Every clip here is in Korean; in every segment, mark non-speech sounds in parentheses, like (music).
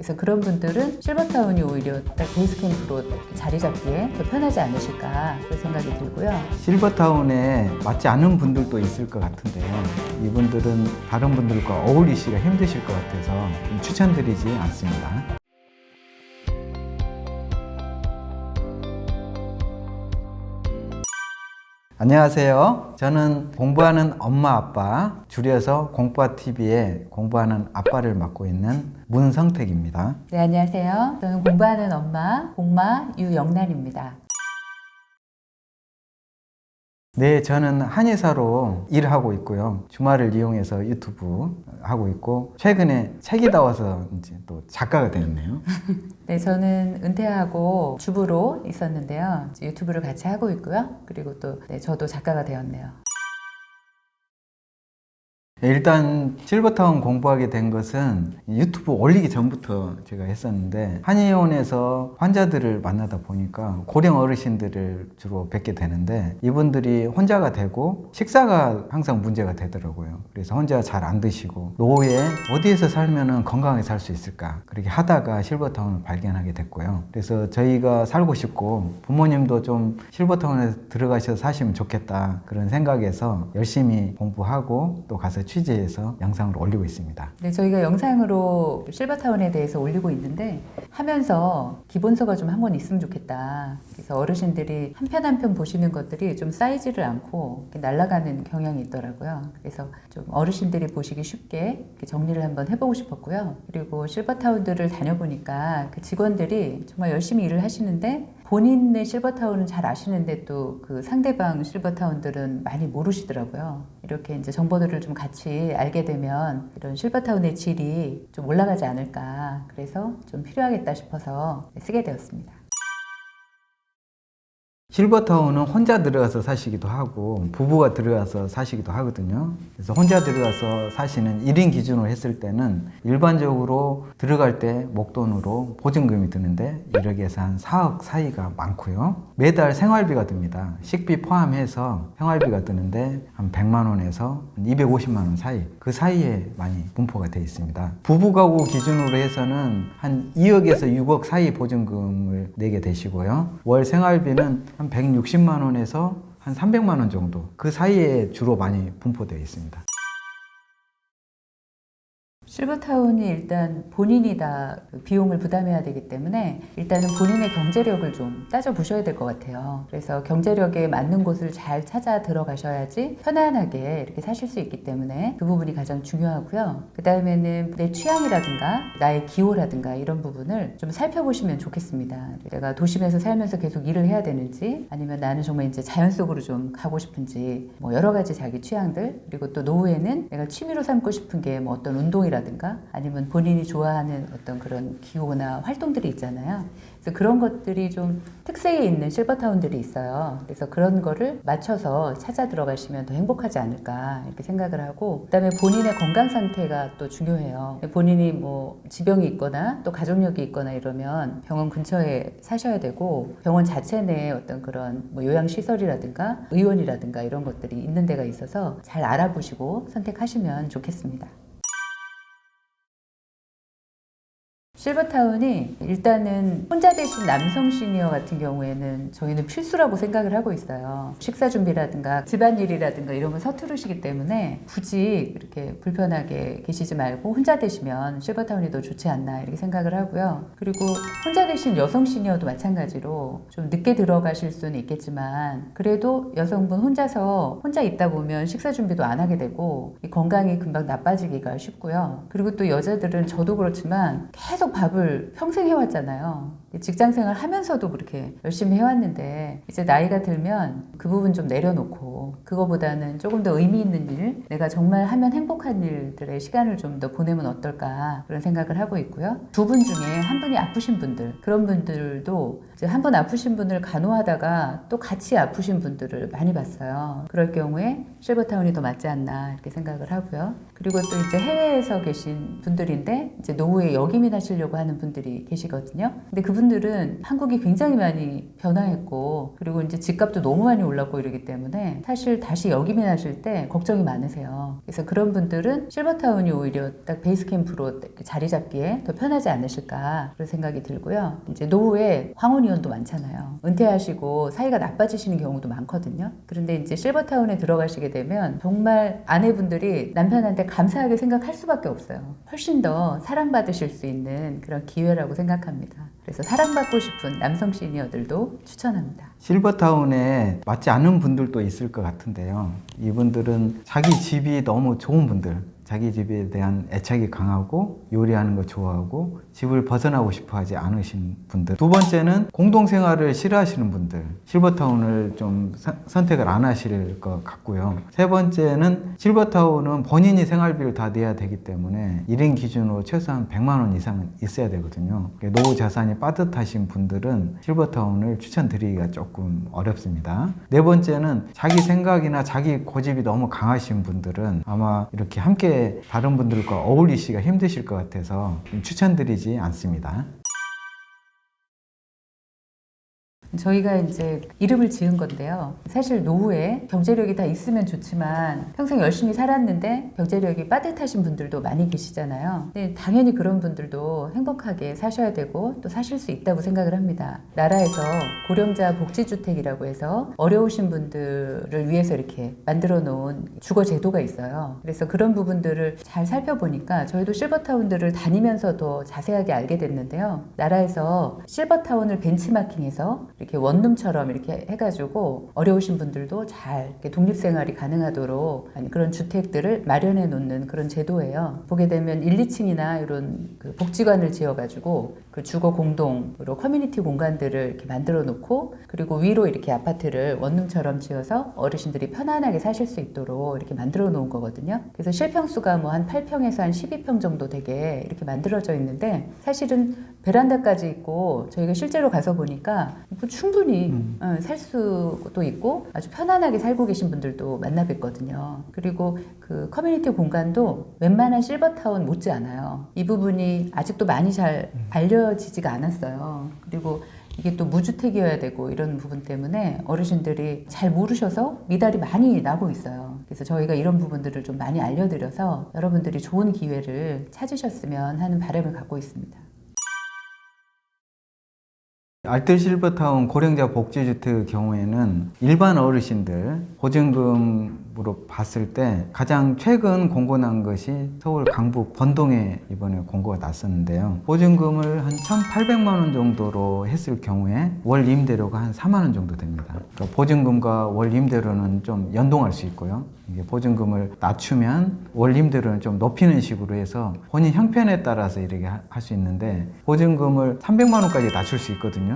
그래서 그런 분들은 실버타운이 오히려 딱 베이스 캠프로 자리 잡기에 더 편하지 않으실까 그런 생각이 들고요. 실버타운에 맞지 않는 분들도 있을 것 같은데 이분들은 다른 분들과 어울리시기가 힘드실 것 같아서 좀 추천드리지 않습니다. 안녕하세요. 저는 공부하는 엄마 아빠, 줄여서 공부아 TV의 공부하는 아빠를 맡고 있는 문성택입니다. 네, 안녕하세요. 저는 공부하는 엄마, 공마 유영란입니다. 네, 저는 한의사로 일하고 있고요. 주말을 이용해서 유튜브 하고 있고 최근에 책이 나와서 이제 또 작가가 되었네요. (laughs) 네, 저는 은퇴하고 주부로 있었는데요. 유튜브를 같이 하고 있고요. 그리고 또 네, 저도 작가가 되었네요. 일단 실버타운 공부하게 된 것은 유튜브 올리기 전부터 제가 했었는데 한의원에서 환자들을 만나다 보니까 고령 어르신들을 주로 뵙게 되는데 이분들이 혼자가 되고 식사가 항상 문제가 되더라고요. 그래서 혼자 잘 안 드시고 노후에 어디에서 살면은 건강하게 살 수 있을까 그렇게 하다가 실버타운을 발견하게 됐고요. 그래서 저희가 살고 싶고 부모님도 좀 실버타운에 들어가셔서 사시면 좋겠다 그런 생각에서 열심히 공부하고 또 가서 취재해서 영상을 올리고 있습니다. 네, 저희가 영상으로 실버타운에 대해서 올리고 있는데 하면서 기본서가 좀 한 권 있으면 좋겠다. 그래서 어르신들이 한 편 한 편 보시는 것들이 좀 쌓이지를 않고 날아가는 경향이 있더라고요. 그래서 좀 어르신들이 보시기 쉽게 정리를 한번 해보고 싶었고요. 그리고 실버타운들을 다녀보니까 그 직원들이 정말 열심히 일을 하시는데 본인의 실버타운은 잘 아시는데 또 그 상대방 실버타운들은 많이 모르시더라고요. 이렇게 이제 정보들을 좀 같이 알게 되면 이런 실버타운의 질이 좀 올라가지 않을까. 그래서 좀 필요하겠다 싶어서 쓰게 되었습니다. 실버타운은 혼자 들어가서 사시기도 하고 부부가 들어가서 사시기도 하거든요. 그래서 혼자 들어가서 사시는 1인 기준으로 했을 때는 일반적으로 들어갈 때 목돈으로 보증금이 드는데 1억에서 한 4억 사이가 많고요. 매달 생활비가 듭니다. 식비 포함해서 생활비가 드는데 한 100만 원에서 250만 원 사이 그 사이에 많이 분포가 되어 있습니다. 부부 가구 기준으로 해서는 한 2억에서 6억 사이 보증금을 내게 되시고요. 월 생활비는 한 160만 원에서 한 300만 원 정도 그 사이에 주로 많이 분포되어 있습니다. 실버타운이 일단 본인이 다그 비용을 부담해야 되기 때문에 일단은 본인의 경제력을 좀 따져보셔야 될 것 같아요. 그래서 경제력에 맞는 곳을 잘 찾아 들어가셔야지 편안하게 이렇게 사실 수 있기 때문에 그 부분이 가장 중요하고요. 그 다음에는 내 취향이라든가 나의 기호라든가 이런 부분을 좀 살펴보시면 좋겠습니다. 내가 도심에서 살면서 계속 일을 해야 되는지 아니면 나는 정말 이제 자연 속으로 좀 가고 싶은지 뭐 여러 가지 자기 취향들 그리고 또 노후에는 내가 취미로 삼고 싶은 게 뭐 어떤 운동이라든가 아니면 본인이 좋아하는 어떤 그런 기호나 활동들이 있잖아요. 그래서 그런 것들이 좀 특색이 있는 실버타운들이 있어요. 그래서 그런 거를 맞춰서 찾아 들어가시면 더 행복하지 않을까 이렇게 생각을 하고 그다음에 본인의 건강 상태가 또 중요해요. 본인이 뭐 지병이 있거나 또 가족력이 있거나 이러면 병원 근처에 사셔야 되고 병원 자체 내에 어떤 그런 뭐 요양 시설이라든가 의원이라든가 이런 것들이 있는 데가 있어서 잘 알아보시고 선택하시면 좋겠습니다. 실버타운이 일단은 혼자 되신 남성 시니어 같은 경우에는 저희는 필수라고 생각을 하고 있어요. 식사 준비라든가 집안일이라든가 이런 걸 서투르시기 때문에 굳이 그렇게 불편하게 계시지 말고 혼자 되시면 실버타운이 더 좋지 않나 이렇게 생각을 하고요. 그리고 혼자 되신 여성 시니어도 마찬가지로 좀 늦게 들어가실 수는 있겠지만 그래도 여성분 혼자서 혼자 있다 보면 식사 준비도 안 하게 되고 이 건강이 금방 나빠지기가 쉽고요. 그리고 또 여자들은 저도 그렇지만 계속 밥을 평생 해왔잖아요. 직장 생활 하면서도 그렇게 열심히 해왔는데 이제 나이가 들면 그 부분 좀 내려놓고 그거보다는 조금 더 의미 있는 일, 내가 정말 하면 행복한 일들의 시간을 좀 더 보내면 어떨까 그런 생각을 하고 있고요. 두 분 중에 한 분이 아프신 분들 그런 분들도 이제 한 번 아프신 분을 간호하다가 또 같이 아프신 분들을 많이 봤어요. 그럴 경우에 실버타운이 더 맞지 않나 이렇게 생각을 하고요. 그리고 또 이제 해외에서 계신 분들인데 이제 노후에 역이민하실 가시려고 하는 분들이 계시거든요. 근데 그분 들은 한국이 굉장히 많이 변화했고 그리고 이제 집값도 너무 많이 올랐고 이러기 때문에 사실 다시 여기민 하실 때 걱정이 많으세요. 그래서 그런 분들은 실버타운이 오히려 딱 베이스 캠프로 자리 잡기에 더 편하지 않으실까 그런 생각이 들고요. 이제 노후에 황혼이혼도 많잖아요. 은퇴하시고 사이가 나빠지시는 경우도 많거든요. 그런데 이제 실버타운에 들어가시게 되면 정말 아내분들이 남편한테 감사하게 생각할 수밖에 없어요. 훨씬 더 사랑받으실 수 있는 그런 기회라고 생각합니다. 그래서 사랑받고 싶은 남성 시니어들도 추천합니다. 실버타운에 맞지 않는 분들도 있을 것 같은데요. 이분들은 자기 집이 너무 좋은 분들, 자기 집에 대한 애착이 강하고 요리하는 거 좋아하고 집을 벗어나고 싶어 하지 않으신 분들. 두 번째는 공동생활을 싫어하시는 분들. 실버타운을 좀 선- 선택을 안 하실 것 같고요. 세 번째는 실버타운은 본인이 생활비를 다 내야 되기 때문에 1인 기준으로 최소한 100만 원 이상은 있어야 되거든요. 노후 자산이 빠듯하신 분들은 실버타운을 추천드리기가 조금 어렵습니다. 네 번째는 자기 생각이나 자기 고집이 너무 강하신 분들은 아마 이렇게 함께 다른 분들과 어울리시기가 힘드실 것 같아서 추천드리지 않습니다. 저희가 이제 이름을 지은 건데요. 사실 노후에 경제력이 다 있으면 좋지만 평생 열심히 살았는데 경제력이 빠듯하신 분들도 많이 계시잖아요. 근데 당연히 그런 분들도 행복하게 사셔야 되고 또 사실 수 있다고 생각을 합니다. 나라에서 고령자 복지주택이라고 해서 어려우신 분들을 위해서 이렇게 만들어 놓은 주거 제도가 있어요. 그래서 그런 부분들을 잘 살펴보니까 저희도 실버타운들을 다니면서 더 자세하게 알게 됐는데요. 나라에서 실버타운을 벤치마킹해서 이렇게 원룸처럼 이렇게 해가지고 어려우신 분들도 잘 독립생활이 가능하도록 그런 주택들을 마련해 놓는 그런 제도예요. 보게 되면 1, 2층이나 이런 그 복지관을 지어가지고 그 주거 공동으로 커뮤니티 공간들을 이렇게 만들어 놓고 그리고 위로 이렇게 아파트를 원룸처럼 지어서 어르신들이 편안하게 사실 수 있도록 이렇게 만들어 놓은 거거든요. 그래서 실평수가 뭐 한 8평에서 한 12평 정도 되게 이렇게 만들어져 있는데 사실은 베란다까지 있고 저희가 실제로 가서 보니까 뭐 충분히 어, 살 수도 있고 아주 편안하게 살고 계신 분들도 만나 뵀거든요. 그리고 그 커뮤니티 공간도 웬만한 실버타운 못지 않아요. 이 부분이 아직도 많이 잘 알려 지지가 않았어요. 그리고 이게 또 무주택이어야 되고 이런 부분 때문에 어르신들이 잘 모르셔서 미달이 많이 나고 있어요. 그래서 저희가 이런 부분들을 좀 많이 알려드려서 여러분들이 좋은 기회를 찾으셨으면 하는 바람을 갖고 있습니다. 알뜰 실버타운 고령자 복지주택 경우에는 일반 어르신들 보증금으로 봤을 때 가장 최근 공고난 것이 서울 강북 번동에 이번에 공고가 났었는데요. 보증금을 한 1,800만 원 정도로 했을 경우에 월 임대료가 한 4만 원 정도 됩니다. 그러니까 보증금과 월 임대료는 좀 연동할 수 있고요. 이게 보증금을 낮추면 월 임대료는 좀 높이는 식으로 해서 본인 형편에 따라서 이렇게 할 수 있는데 보증금을 300만 원까지 낮출 수 있거든요.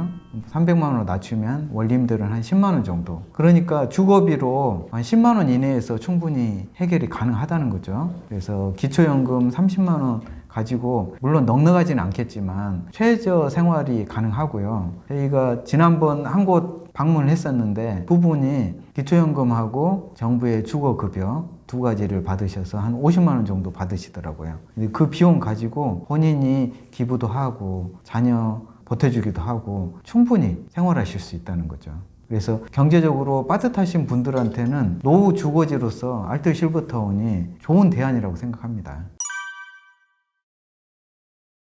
300만 원으로 낮추면 월 임대료는 한 10만 원 정도. 그러니까 주거비로 한 10만 원 이내에서 충분히 해결이 가능하다는 거죠. 그래서 기초연금 30만 원 가지고 물론 넉넉하지는 않겠지만 최저 생활이 가능하고요. 저희가 지난번 한 곳 방문을 했었는데 부분이 기초연금하고 정부의 주거급여 두 가지를 받으셔서 한 50만 원 정도 받으시더라고요. 그 비용 가지고 본인이 기부도 하고 자녀 보태주기도 하고 충분히 생활하실 수 있다는 거죠. 그래서 경제적으로 빠듯하신 분들한테는 노후 주거지로서 알뜰 실버타운이 좋은 대안이라고 생각합니다.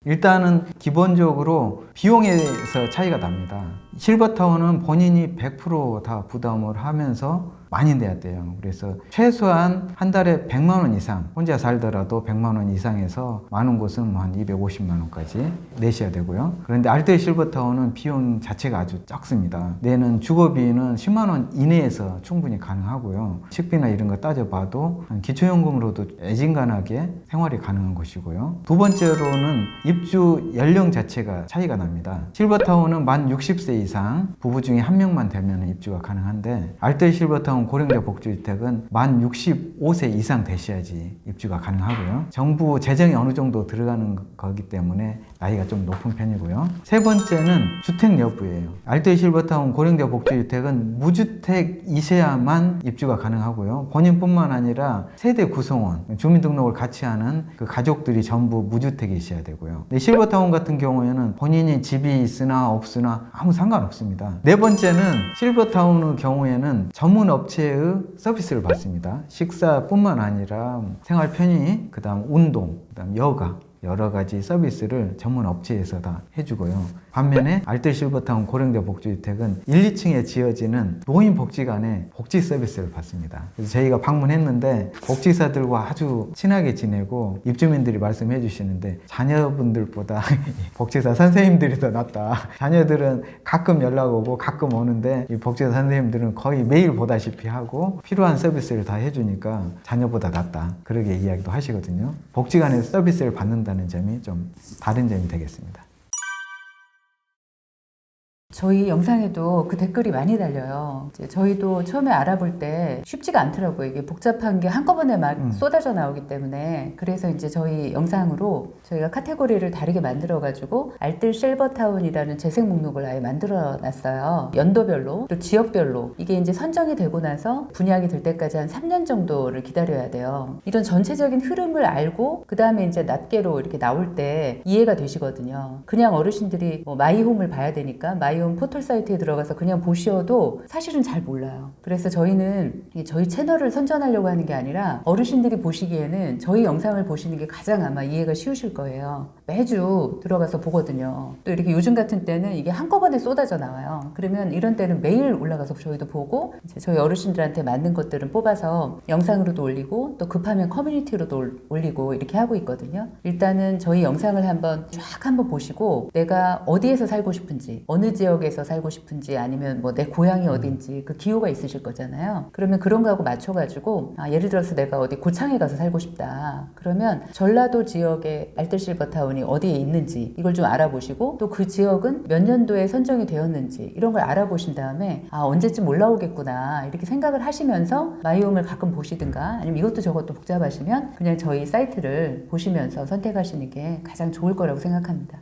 일단은 기본적으로 비용에서 차이가 납니다. 실버타운은 본인이 100%다 부담을 하면서 많이 내야 돼요. 그래서 최소한 한 달에 100만 원 이상, 혼자 살더라도 100만 원 이상에서 많은 곳은 뭐 한 250만 원까지 내셔야 되고요. 그런데 알뜰 실버타운은 비용 자체가 아주 적습니다. 내는 주거비는 10만 원 이내에서 충분히 가능하고요. 식비나 이런 거 따져봐도 한 기초연금으로도 애진간하게 생활이 가능한 것이고요. 두 번째로는 입주 연령 자체가 차이가 납니다. 실버타운은 만 60세 이상 부부 중에 한 명만 되면 입주가 가능한데 알뜰 실버타운 실버타운 고령자 복지주택은 만 65세 이상 되셔야지 입주가 가능하고요. 정부 재정이 어느 정도 들어가는 거기 때문에 나이가 좀 높은 편이고요. 세 번째는 주택 여부예요. 알뜰 실버타운 고령자 복지주택은 무주택이셔야만 입주가 가능하고요. 본인뿐만 아니라 세대 구성원, 주민등록을 같이 하는 그 가족들이 전부 무주택이셔야 되고요. 실버타운 같은 경우에는 본인이 집이 있으나 없으나 아무 상관없습니다. 네 번째는 실버타운의 경우에는 전문 업체의 서비스를 받습니다. 식사뿐만 아니라 생활 편의, 그다음 운동, 그다음 여가 여러 가지 서비스를 전문 업체에서 다 해주고요. 반면에 알뜰 실버타운 고령자 복지주택은 1, 2층에 지어지는 노인 복지관의 복지 서비스를 받습니다. 그래서 저희가 방문했는데 복지사들과 아주 친하게 지내고 입주민들이 말씀해 주시는데 자녀분들보다 (laughs) 복지사 선생님들이 더 낫다. 자녀들은 가끔 연락 오고 가끔 오는데 이 복지사 선생님들은 거의 매일 보다시피 하고 필요한 서비스를 다 해주니까 자녀보다 낫다. 그렇게 이야기도 하시거든요. 복지관에서 서비스를 받는다는 점이 좀 다른 점이 되겠습니다. 저희 영상에도 그 댓글이 많이 달려요. 이제 저희도 처음에 알아볼 때 쉽지가 않더라고요. 이게 복잡한 게 한꺼번에 막 음. 쏟아져 나오기 때문에. 그래서 이제 저희 영상으로 저희가 카테고리를 다르게 만들어가지고 알뜰 실버타운이라는 재생 목록을 아예 만들어 놨어요. 연도별로, 또 지역별로. 이게 이제 선정이 되고 나서 분양이 될 때까지 한 3년 정도를 기다려야 돼요. 이런 전체적인 흐름을 알고, 그 다음에 이제 낱개로 이렇게 나올 때 이해가 되시거든요. 그냥 어르신들이 뭐 마이홈을 봐야 되니까 마이 홈 포털 사이트에 들어가서 그냥 보셔도 사실은 잘 몰라요. 그래서 저희는 이 저희 채널을 선전하려고 하는 게 아니라 어르신들이 보시기에는 저희 영상을 보시는 게 가장 아마 이해가 쉬우실 거예요. 매주 들어가서 보거든요. 또 이렇게 요즘 같은 때는 이게 한꺼번에 쏟아져 나와요. 그러면 이런 때는 매일 올라가서 저희도 보고 저희 어르신들한테 맞는 것들은 뽑아서 영상으로도 올리고 또 급하면 커뮤니티로도 올- 올리고 이렇게 하고 있거든요. 일단은 저희 영상을 한번 쫙 한번 보시고 내가 어디에서 살고 싶은지 어느 지역 에서 살고 싶은지 아니면 뭐 내 고향이 어딘지 그 기호가 있으실 거잖아요. 그러면 그런 거하고 맞춰가지고 아, 예를 들어서 내가 어디 고창에 가서 살고 싶다. 그러면 전라도 지역의 알뜰실버타운이 어디에 있는지 이걸 좀 알아보시고 또 그 지역은 몇 년도에 선정이 되었는지 이런 걸 알아보신 다음에 아 언제쯤 올라오겠구나 이렇게 생각을 하시면서 마이홈을 가끔 보시든가 아니면 이것도 저것도 복잡하시면 그냥 저희 사이트를 보시면서 선택하시는 게 가장 좋을 거라고 생각합니다.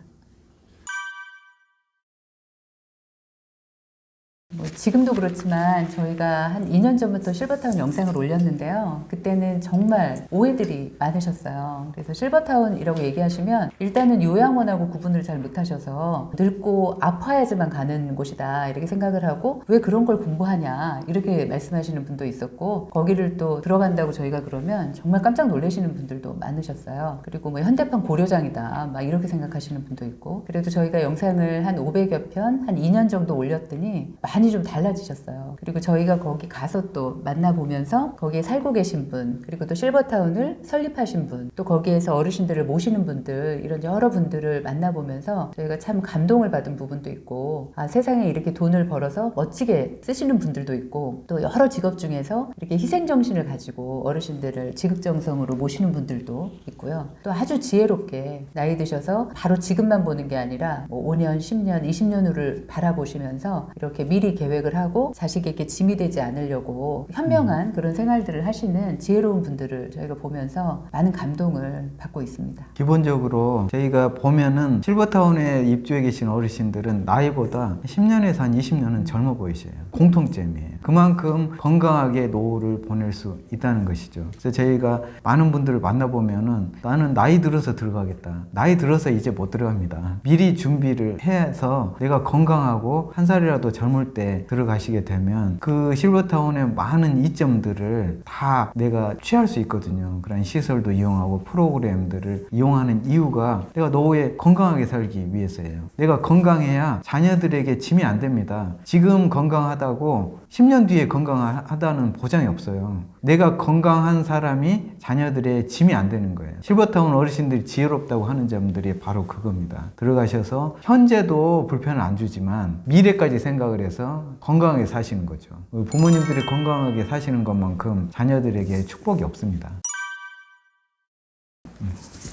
지금도 그렇지만 저희가 한 2년 전부터 실버타운 영상을 올렸는데요. 그때는 정말 오해들이 많으셨어요. 그래서 실버타운이라고 얘기하시면 일단은 요양원하고 구분을 잘 못하셔서 늙고 아파야지만 가는 곳이다 이렇게 생각을 하고 왜 그런 걸 공부하냐 이렇게 말씀하시는 분도 있었고 거기를 또 들어간다고 저희가 그러면 정말 깜짝 놀라시는 분들도 많으셨어요. 그리고 뭐 현대판 고려장이다 막 이렇게 생각하시는 분도 있고 그래도 저희가 영상을 한 500여 편 한 2년 정도 올렸더니 많이 좀 달라지셨어요. 그리고 저희가 거기 가서 또 만나보면서 거기에 살고 계신 분, 그리고 또 실버타운을 설립하신 분, 또 거기에서 어르신들을 모시는 분들, 이런 여러 분들을 만나보면서 저희가 참 감동을 받은 부분도 있고, 아, 세상에 이렇게 돈을 벌어서 멋지게 쓰시는 분들도 있고, 또 여러 직업 중에서 이렇게 희생정신을 가지고 어르신들을 지극정성으로 모시는 분들도 있고요. 또 아주 지혜롭게 나이 드셔서 바로 지금만 보는 게 아니라 뭐 5년, 10년, 20년 후를 바라보시면서 이렇게 미리 계획 을 하고 자식에게 짐이 되지 않으려고 현명한 그런 생활들을 하시는 지혜로운 분들을 저희가 보면서 많은 감동을 받고 있습니다. 기본적으로 저희가 보면은 실버타운에 입주해 계신 어르신들은 나이보다 10년에서 한 20년은 젊어 보이셔요. 공통점이에요. 그만큼 건강하게 노후를 보낼 수 있다는 것이죠. 그래서 저희가 많은 분들을 만나보면은 나는 나이 들어서 들어가겠다. 나이 들어서 이제 못 들어갑니다. 미리 준비를 해서 내가 건강하고 한 살이라도 젊을 때 들어가시게 되면 그 실버타운의 많은 이점들을 다 내가 취할 수 있거든요. 그런 시설도 이용하고 프로그램들을 이용하는 이유가 내가 노후에 건강하게 살기 위해서예요. 내가 건강해야 자녀들에게 짐이 안 됩니다. 지금 건강하다고 10년 뒤에 건강하다는 보장이 없어요. 내가 건강한 사람이 자녀들의 짐이 안 되는 거예요. 실버타운 어르신들이 지혜롭다고 하는 점들이 바로 그겁니다. 들어가셔서 현재도 불편을 안 주지만 미래까지 생각을 해서 건강하게 사시는 거죠. 부모님들이 건강하게 사시는 것만큼 자녀들에게 축복이 없습니다.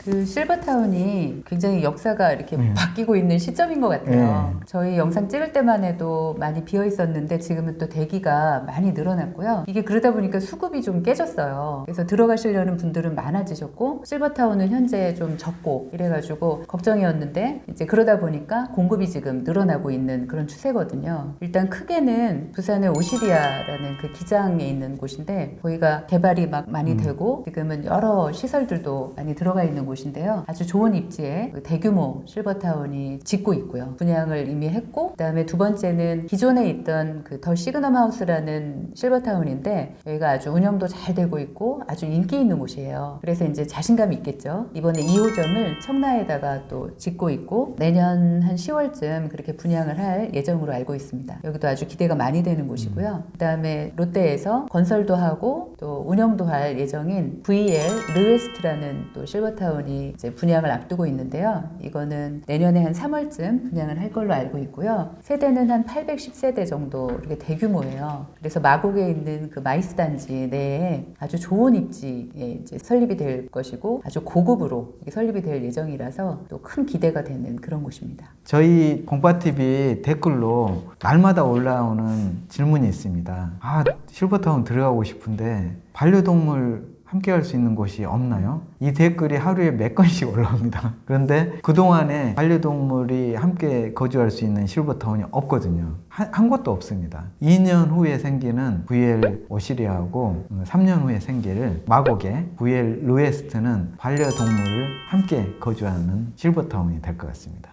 음. 그 실버타운이 굉장히 역사가 이렇게 네. 바뀌고 있는 시점인 것 같아요. 네. 저희 영상 찍을 때만 해도 많이 비어 있었는데 지금은 또 대기가 많이 늘어났고요. 이게 그러다 보니까 수급이 좀 깨졌어요. 그래서 들어가시려는 분들은 많아지셨고 실버타운은 현재 좀 적고 이래가지고 걱정이었는데 이제 그러다 보니까 공급이 지금 늘어나고 있는 그런 추세거든요. 일단 크게는 부산의 오시리아라는 그 기장에 있는 곳인데 거기가 개발이 막 많이 음. 되고 지금은 여러 시설들도 많이 들어가 있는 곳 인데요. 아주 좋은 입지에 그 대규모 실버타운이 짓고 있고요. 분양을 이미 했고 그다음에 두 번째는 기존에 있던 그 더 시그넘 하우스라는 실버타운인데 여기가 아주 운영도 잘 되고 있고 아주 인기 있는 곳이에요. 그래서 이제 자신감이 있겠죠. 이번에 2호점을 청라에다가 또 짓고 있고 내년 한 10월쯤 그렇게 분양을 할 예정으로 알고 있습니다. 여기도 아주 기대가 많이 되는 곳이고요. 그다음에 롯데에서 건설도 하고 또 운영도 할 예정인 VL 르웨스트라는 또 실버타운 이 이제 분양을 앞두고 있는데요. 이거는 내년에 한 3월쯤 분양을 할 걸로 알고 있고요. 세대는 한 810세대 정도 이렇게 대규모예요. 그래서 마곡에 있는 그 마이스 단지 내에 아주 좋은 입지에 이제 설립이 될 것이고 아주 고급으로 설립이 될 예정이라서 또 큰 기대가 되는 그런 곳입니다. 저희 공파TV 댓글로 날마다 올라오는 질문이 있습니다. 아, 실버타운 들어가고 싶은데 반려동물 함께 할 수 있는 곳이 없나요? 이 댓글이 하루에 몇 건씩 (laughs) 올라옵니다. 그런데 그동안에 반려동물이 함께 거주할 수 있는 실버타운이 없거든요. 한, 한 곳도 없습니다. 2년 후에 생기는 VL 오시리아하고 3년 후에 생길 마곡의 VL 루에스트는 반려동물을 함께 거주하는 실버타운이 될 것 같습니다.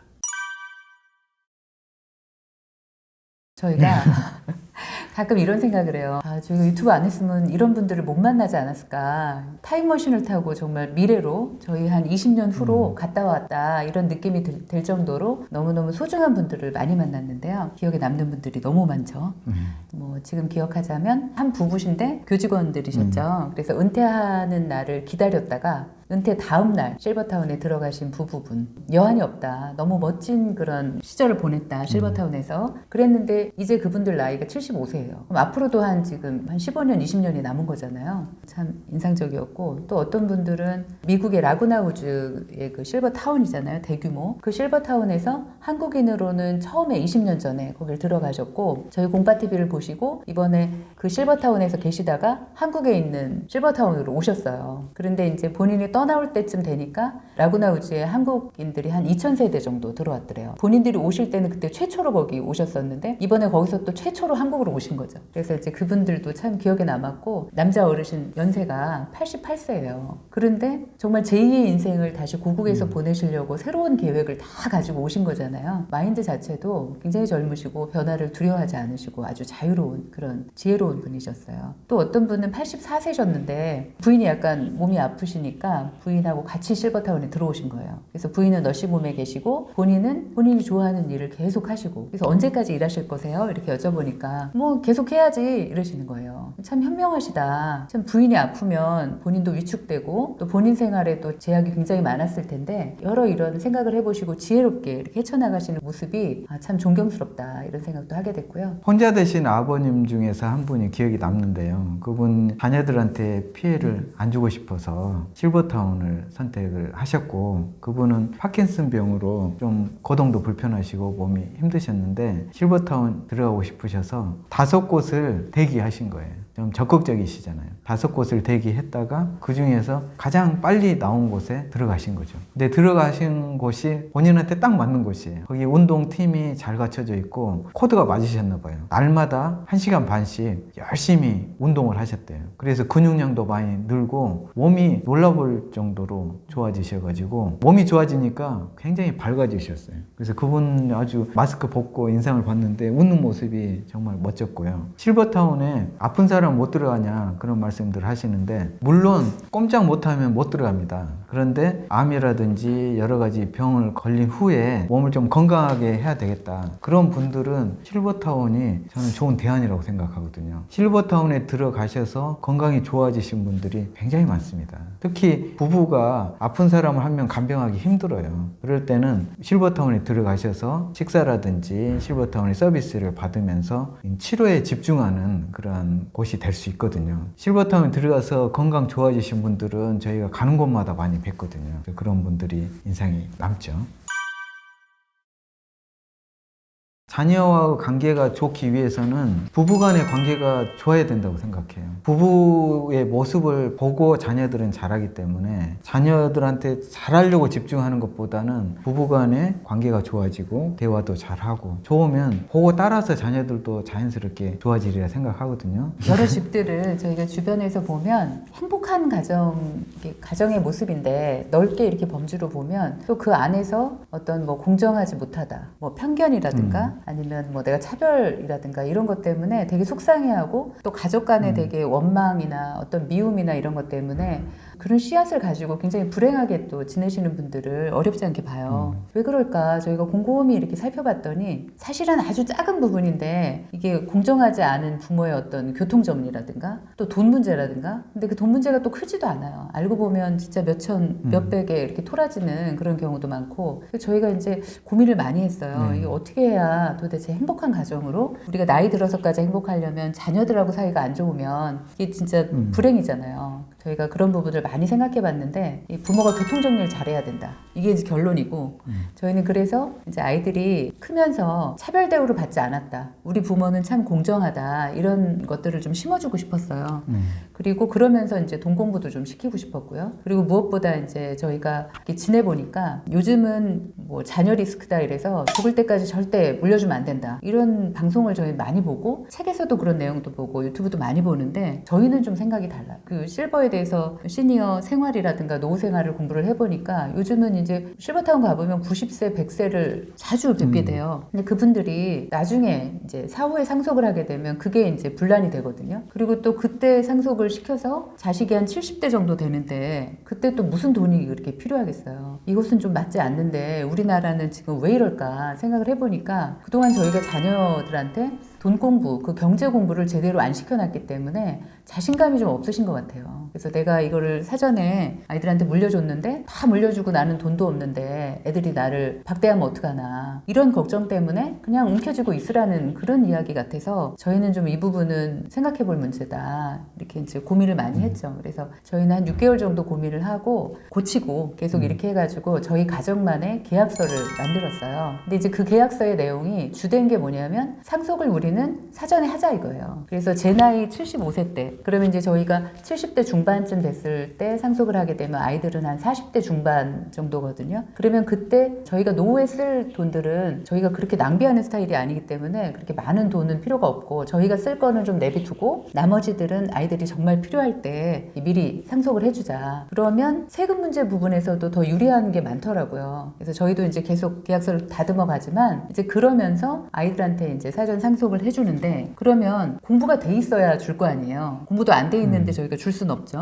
저희가 (laughs) 가끔 이런 생각을 해요. 아, 저희가 유튜브 안 했으면 이런 분들을 못 만나지 않았을까. 타임머신을 타고 정말 미래로 저희 한 20년 후로 갔다 왔다. 이런 느낌이 들, 들 정도로 너무너무 소중한 분들을 많이 만났는데요. 기억에 남는 분들이 너무 많죠. 뭐 지금 기억하자면 한 부부신데 교직원들이셨죠. 그래서 은퇴하는 날을 기다렸다가 은퇴 다음 날 실버타운에 들어가신 부부분 여한이 없다. 너무 멋진 그런 시절을 보냈다. 실버타운에서 그랬는데 이제 그분들 나이가 75세예요. 그럼 앞으로도 한 지금 한 15년, 20년이 남은 거잖아요. 참 인상적이었고 또 어떤 분들은 미국의 라구나우즈의 그 실버타운이잖아요. 대규모 그 실버타운에서 한국인으로는 처음에 20년 전에 거길 들어가셨고 저희 공파TV를 보시고 이번에 그 실버타운에서 계시다가 한국에 있는 실버타운으로 오셨어요. 그런데 이제 본인이 떠나올 때쯤 되니까 라구나 우즈에 한국인들이 한 2,000세대 정도 들어왔더래요. 본인들이 오실 때는 그때 최초로 거기 오셨었는데 이번에 거기서 또 최초로 한국으로 오신 거죠. 그래서 이제 그분들도 참 기억에 남았고 남자 어르신 연세가 88세예요. 그런데 정말 제2의 인생을 다시 고국에서 보내시려고 새로운 계획을 다 가지고 오신 거잖아요. 마인드 자체도 굉장히 젊으시고 변화를 두려워하지 않으시고 아주 자유로운 그런 지혜로운 분이셨어요. 또 어떤 분은 84세셨는데 부인이 약간 몸이 아프시니까 부인하고 같이 실버타운에 들어오신 거예요. 그래서 부인은 너시몸에 계시고 본인은 본인이 좋아하는 일을 계속 하시고 그래서 언제까지 일하실 거세요? 이렇게 여쭤보니까 뭐 계속 해야지 이러시는 거예요. 참 현명하시다. 참 부인이 아프면 본인도 위축되고 또 본인 생활에 또 제약이 굉장히 많았을 텐데 여러 이런 생각을 해보시고 지혜롭게 이렇게 헤쳐나가시는 모습이 아, 참 존경스럽다 이런 생각도 하게 됐고요. 혼자 되신 아버님 중에서 한 분이 기억이 남는데요. 그분 자녀들한테 피해를 안 주고 싶어서 실버타운 을 선택을 하셨고 그분은 파킨슨 병으로 좀 거동도 불편하시고 몸이 힘드셨는데 실버타운 들어가고 싶으셔서 다섯 곳을 대기하신 거예요. 좀 적극적이시잖아요. 다섯 곳을 대기했다가 그 중에서 가장 빨리 나온 곳에 들어가신 거죠. 근데 들어가신 곳이 본인한테 딱 맞는 곳이에요. 거기 운동팀이 잘 갖춰져 있고 코드가 맞으셨나 봐요. 날마다 한시간 반씩 열심히 운동을 하셨대요. 그래서 근육량도 많이 늘고 몸이 놀라볼 정도로 좋아지셔가지고 몸이 좋아지니까 굉장히 밝아지셨어요. 그래서 그분 아주 마스크 벗고 인상을 봤는데 웃는 모습이 정말 멋졌고요. 실버타운에 아픈 사람 못 들어가냐 그런 말씀들 하시는데 물론 꼼짝 못하면 못 들어갑니다. 그런데 암이라든지 여러 가지 병을 걸린 후에 몸을 좀 건강하게 해야 되겠다. 그런 분들은 실버타운이 저는 좋은 대안이라고 생각하거든요. 실버타운에 들어가셔서 건강이 좋아지신 분들이 굉장히 많습니다. 특히 부부가 아픈 사람을 한 명 간병하기 힘들어요. 그럴 때는 실버타운에 들어가셔서 식사라든지 실버타운의 서비스를 받으면서 치료에 집중하는 그러한 곳이 될 수 있거든요. 실버타운에 들어가서 건강 좋아지신 분들은 저희가 가는 곳마다 많이 뵙거든요. 그런 분들이 인상이 남죠. 자녀와 관계가 좋기 위해서는 부부 간의 관계가 좋아야 된다고 생각해요. 부부의 모습을 보고 자녀들은 자라기 때문에 자녀들한테 잘하려고 집중하는 것보다는 부부 간의 관계가 좋아지고 대화도 잘하고 좋으면 보고 따라서 자녀들도 자연스럽게 좋아지리라 생각하거든요. 여러 집들을 저희가 주변에서 보면 행복한 가정, 가정의 모습인데 넓게 이렇게 범주로 보면 또 그 안에서 어떤 뭐 공정하지 못하다, 뭐 편견이라든가 아니면 뭐 내가 차별이라든가 이런 것 때문에 되게 속상해하고 또 가족 간에 되게 원망이나 어떤 미움이나 이런 것 때문에 그런 씨앗을 가지고 굉장히 불행하게 또 지내시는 분들을 어렵지 않게 봐요. 왜 그럴까? 저희가 곰곰이 이렇게 살펴봤더니 사실은 아주 작은 부분인데 이게 공정하지 않은 부모의 어떤 교통정리라든가 또 돈 문제라든가 근데 그 돈 문제가 또 크지도 않아요. 알고 보면 진짜 몇천, 몇백에 이렇게 토라지는 그런 경우도 많고 저희가 이제 고민을 많이 했어요. 네. 이게 어떻게 해야 도대체 행복한 가정으로 우리가 나이 들어서까지 행복하려면 자녀들하고 사이가 안 좋으면 이게 진짜 음. 불행이잖아요. 저희가 그런 부분을 많이 생각해 봤는데 이 부모가 교통정리를 잘해야 된다. 이게 이제 결론이고 음. 저희는 그래서 이제 아이들이 크면서 차별 대우를 받지 않았다. 우리 부모는 참 공정하다. 이런 것들을 좀 심어주고 싶었어요. 네. 그리고 그러면서 이제 돈 공부도 좀 시키고 싶었고요. 그리고 무엇보다 이제 저희가 이렇게 지내보니까 요즘은 뭐 자녀 리스크다 이래서 죽을 때까지 절대 물려주면 안 된다. 이런 방송을 저희 많이 보고 책에서도 그런 내용도 보고 유튜브도 많이 보는데 저희는 좀 생각이 달라요. 그 실버에 대해 서 시니어 생활이라든가 노후 생활을 공부를 해보니까 요즘은 이제 실버타운 가보면 90세, 100세를 자주 뵙게 음. 돼요. 근데 그분들이 나중에 이제 사후에 상속을 하게 되면 그게 이제 분란이 되거든요. 그리고 또 그때 상속을 시켜서 자식이 한 70대 정도 되는데 그때 또 무슨 돈이 그렇게 필요하겠어요. 이것은 좀 맞지 않는데 우리나라는 지금 왜 이럴까 생각을 해보니까 그동안 저희가 자녀들한테 돈 공부, 그 경제 공부를 제대로 안 시켜놨기 때문에 자신감이 좀 없으신 것 같아요. 그래서 내가 이거를 사전에 아이들한테 물려줬는데 다 물려주고 나는 돈도 없는데 애들이 나를 박대하면 어떡하나 이런 걱정 때문에 그냥 움켜쥐고 있으라는 그런 이야기 같아서 저희는 좀 이 부분은 생각해 볼 문제다. 이렇게 이제 고민을 많이 했죠. 그래서 저희는 한 6개월 정도 고민을 하고 고치고 계속 이렇게 해가지고 저희 가정만의 계약서를 만들었어요. 근데 이제 그 계약서의 내용이 주된 게 뭐냐면 상속을 우리는 사전에 하자 이거예요. 그래서 제 나이 75세 때 그러면 이제 저희가 70대 중 반쯤 됐을 때 상속을 하게 되면 아이들은 한 40대 중반 정도거든요. 그러면 그때 저희가 노후에 쓸 돈들은 저희가 그렇게 낭비하는 스타일이 아니기 때문에 그렇게 많은 돈은 필요가 없고 저희가 쓸 거는 좀 내비두고 나머지들은 아이들이 정말 필요할 때 미리 상속을 해주자. 그러면 세금 문제 부분에서도 더 유리한 게 많더라고요. 그래서 저희도 이제 계속 계약서를 다듬어 가지만 이제 그러면서 아이들한테 이제 사전 상속을 해주는데 그러면 공부가 돼 있어야 줄 거 아니에요. 공부도 안 돼 있는데 저희가 줄 수는 없죠.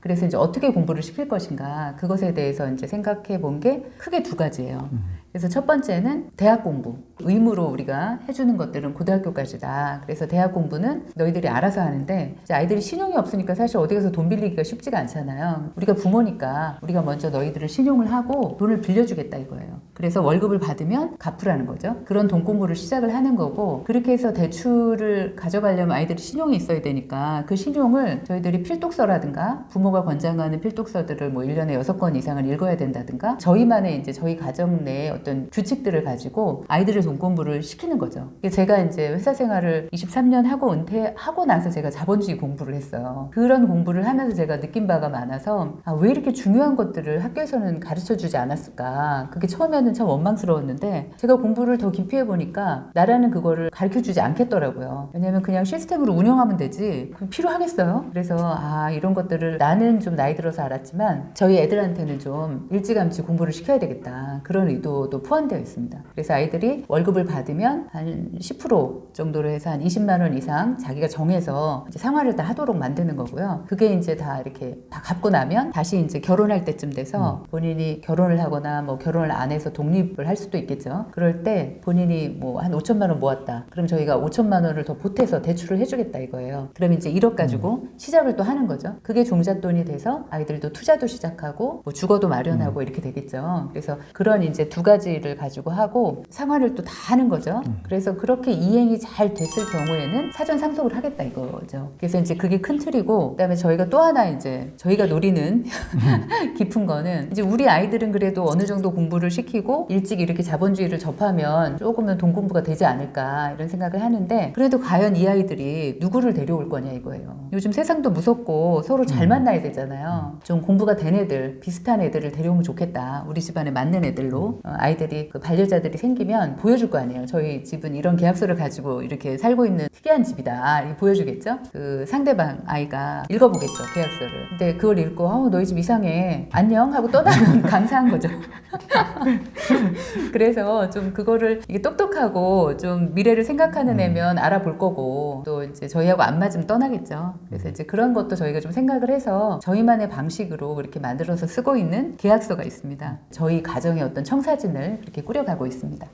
그래서 이제 어떻게 공부를 시킬 것인가 그것에 대해서 이제 생각해 본 게 크게 두 가지예요. 그래서 첫 번째는 대학 공부. 의무로 우리가 해주는 것들은 고등학교까지다. 그래서 대학 공부는 너희들이 알아서 하는데 아이들이 신용이 없으니까 사실 어디 가서 돈 빌리기가 쉽지가 않잖아요. 우리가 부모니까 우리가 먼저 너희들을 신용을 하고 돈을 빌려주겠다 이거예요. 그래서 월급을 받으면 갚으라는 거죠. 그런 돈 공부를 시작을 하는 거고 그렇게 해서 대출을 가져가려면 아이들이 신용이 있어야 되니까 그 신용을 저희들이 필독서라든가 부모가 권장하는 필독서들을 뭐 1년에 6권 이상을 읽어야 된다든가 저희만의 이제 저희 가정 내에 어떤 규칙들을 가지고 아이들의 돈 공부를 시키는 거죠. 제가 이제 회사 생활을 23년 하고 은퇴하고 나서 제가 자본주의 공부를 했어요. 그런 공부를 하면서 제가 느낀 바가 많아서 아, 왜 이렇게 중요한 것들을 학교에서는 가르쳐 주지 않았을까. 그게 처음에는 참 원망스러웠는데 제가 공부를 더 깊이 해보니까 나라는 그거를 가르쳐 주지 않겠더라고요. 왜냐면 그냥 시스템으로 운영하면 되지. 그럼 필요하겠어요? 그래서 아, 이런 것들을 나는 좀 나이 들어서 알았지만 저희 애들한테는 좀 일찌감치 공부를 시켜야 되겠다. 그런 의도 정도도 포함되어 있습니다. 그래서 아이들이 월급을 받으면 한 10% 정도로 해서 한 20만 원 이상 자기가 정해서 이제 생활을 다 하도록 만드는 거고요. 그게 이제 다 이렇게 다 갚고 나면 다시 이제 결혼할 때쯤 돼서 본인이 결혼을 하거나 뭐 결혼을 안 해서 독립을 할 수도 있겠죠. 그럴 때 본인이 뭐 한 5천만 원 모았다. 그럼 저희가 5천만 원을 더 보태서 대출을 해주겠다 이거예요. 그럼 이제 1억 가지고 시작을 또 하는 거죠. 그게 종잣돈이 돼서 아이들도 투자도 시작하고 뭐 주거도 마련하고 이렇게 되겠죠. 그래서 그런 이제 두 가지 를 가지고 하고 상환을 또 다 하는 거죠. 그래서 그렇게 이행이 잘 됐을 경우에는 사전 상속을 하겠다 이거죠. 그래서 이제 그게 큰 틀이고 그다음에 저희가 또 하나 이제 저희가 노리는 (laughs) 깊은 거는 이제 우리 아이들은 그래도 어느 정도 공부를 시키고 일찍 이렇게 자본주의를 접하면 조금은 돈 공부가 되지 않을까 이런 생각을 하는데 그래도 과연 이 아이들이 누구를 데려올 거냐 이거예요. 요즘 세상도 무섭고 서로 잘 만나야 되잖아요. 좀 공부가 된 애들, 비슷한 애들을 데려오면 좋겠다. 우리 집안에 맞는 애들로 어, 아이들이 그 반려자들이 생기면 보여줄 거 아니에요. 저희 집은 이런 계약서를 가지고 이렇게 살고 있는 특이한 집이다. 이렇게 보여주겠죠. 그 상대방 아이가 읽어보겠죠 계약서를. 근데 그걸 읽고 어, 너희 집 이상해. 안녕 하고 떠나면 (laughs) 감사한 거죠. (laughs) 그래서 좀 그거를 이게 똑똑하고 좀 미래를 생각하는 애면 알아볼 거고 또 이제 저희하고 안 맞으면 떠나겠죠. 그래서 이제 그런 것도 저희가 좀 생각을 해서 저희만의 방식으로 그렇게 만들어서 쓰고 있는 계약서가 있습니다. 저희 가정의 어떤 청사진을 그렇게 꾸려가고 있습니다.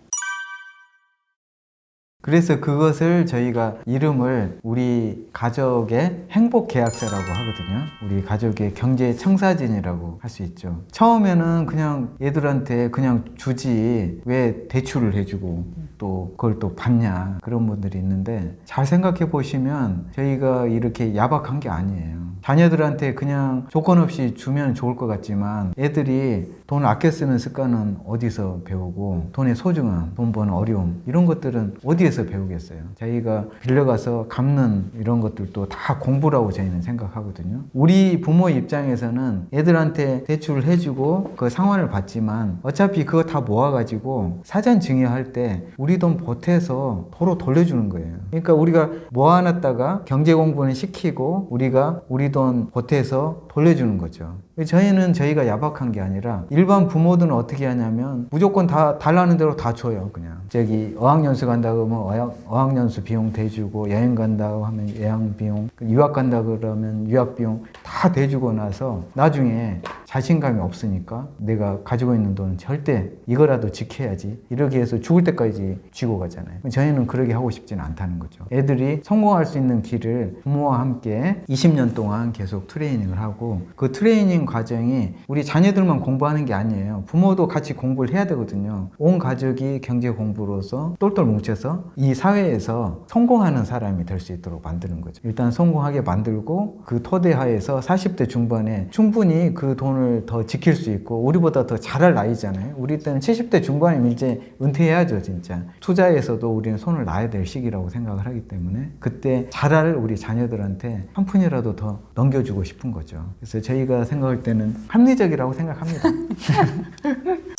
그래서 그것을 저희가 이름을 우리 가족의 행복 계약서라고 하거든요. 우리 가족의 경제 청사진이라고 할 수 있죠. 처음에는 그냥 얘들한테 그냥 주지 왜 대출을 해주고 또 그걸 또 받냐 그런 분들이 있는데 잘 생각해 보시면 저희가 이렇게 야박한 게 아니에요. 자녀들한테 그냥 조건 없이 주면 좋을 것 같지만 애들이 돈을 아껴 쓰는 습관은 어디서 배우고 돈의 소중함, 돈 버는 어려움 이런 것들은 어디에서 배우겠어요. 저희가 빌려가서 갚는 이런 것들도 다 공부라고 저희는 생각하거든요. 우리 부모 입장에서는 애들한테 대출을 해주고 그 상환을 받지만 어차피 그거 다 모아가지고 사전 증여할 때 우리 돈 보태서 도로 돌려주는 거예요. 그러니까 우리가 모아놨다가 경제 공부는 시키고 우리가 우리 돈 보태서 돌려주는 거죠. 저희는 저희가 야박한 게 아니라 일반 부모들은 어떻게 하냐면 무조건 다 달라는 대로 다 줘요 그냥 저기 어학연수 간다 그러면 어학, 어학연수 비용 대주고 여행 간다고 하면 여행 비용 유학 간다 그러면 유학 비용 다 대주고 나서 나중에 자신감이 없으니까 내가 가지고 있는 돈은 절대 이거라도 지켜야지 이렇게 해서 죽을 때까지 쥐고 가잖아요 저희는 그러게 하고 싶지는 않다는 거죠 애들이 성공할 수 있는 길을 부모와 함께 20년 동안 계속 트레이닝을 하고 그 트레이닝 과정이 우리 자녀들만 공부하는 게 아니에요. 부모도 같이 공부를 해야 되거든요. 온 가족이 경제 공부로서 똘똘 뭉쳐서 이 사회에서 성공하는 사람이 될 수 있도록 만드는 거죠. 일단 성공하게 만들고 그 토대 하에서 40대 중반에 충분히 그 돈을 더 지킬 수 있고 우리보다 더 잘할 나이잖아요. 우리 때는 70대 중반이면 이제 은퇴해야죠, 진짜. 투자에서도 우리는 손을 놔야 될 시기라고 생각을 하기 때문에 그때 잘할 우리 자녀들한테 한 푼이라도 더 넘겨주고 싶은 거죠. 그래서 저희가 생각할 때는 합리적이라고 생각합니다. (laughs)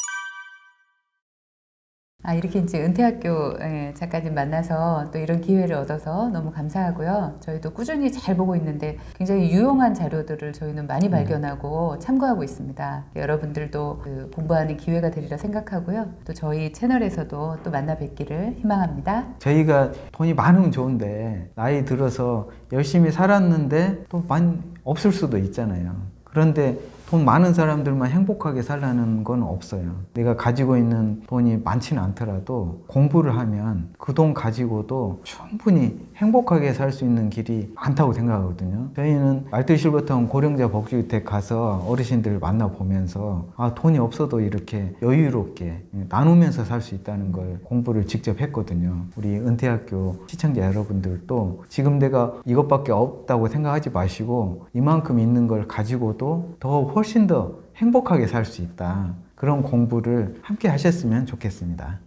아, 이렇게 이제 은퇴학교 예, 작가님 만나서 또 이런 기회를 얻어서 너무 감사하고요. 저희도 꾸준히 잘 보고 있는데 굉장히 유용한 자료들을 저희는 많이 발견하고 참고하고 있습니다. 여러분들도 그 공부하는 기회가 되리라 생각하고요. 또 저희 채널에서도 또 만나 뵙기를 희망합니다. 저희가 돈이 많으면 좋은데 나이 들어서 열심히 살았는데 또 많이 없을 수도 있잖아요. 그런데 돈 많은 사람들만 행복하게 살라는 건 없어요. 내가 가지고 있는 돈이 많지는 않더라도 공부를 하면 그 돈 가지고도 충분히 행복하게 살 수 있는 길이 많다고 생각하거든요. 저희는 알뜰실버타운 고령자 복지주택 가서 어르신들을 만나보면서 아, 돈이 없어도 이렇게 여유롭게 나누면서 살 수 있다는 걸 공부를 직접 했거든요. 우리 은퇴학교 시청자 여러분들도 지금 내가 이것밖에 없다고 생각하지 마시고 이만큼 있는 걸 가지고도 더 훨씬 더 행복하게 살 수 있다. 그런 공부를 함께 하셨으면 좋겠습니다.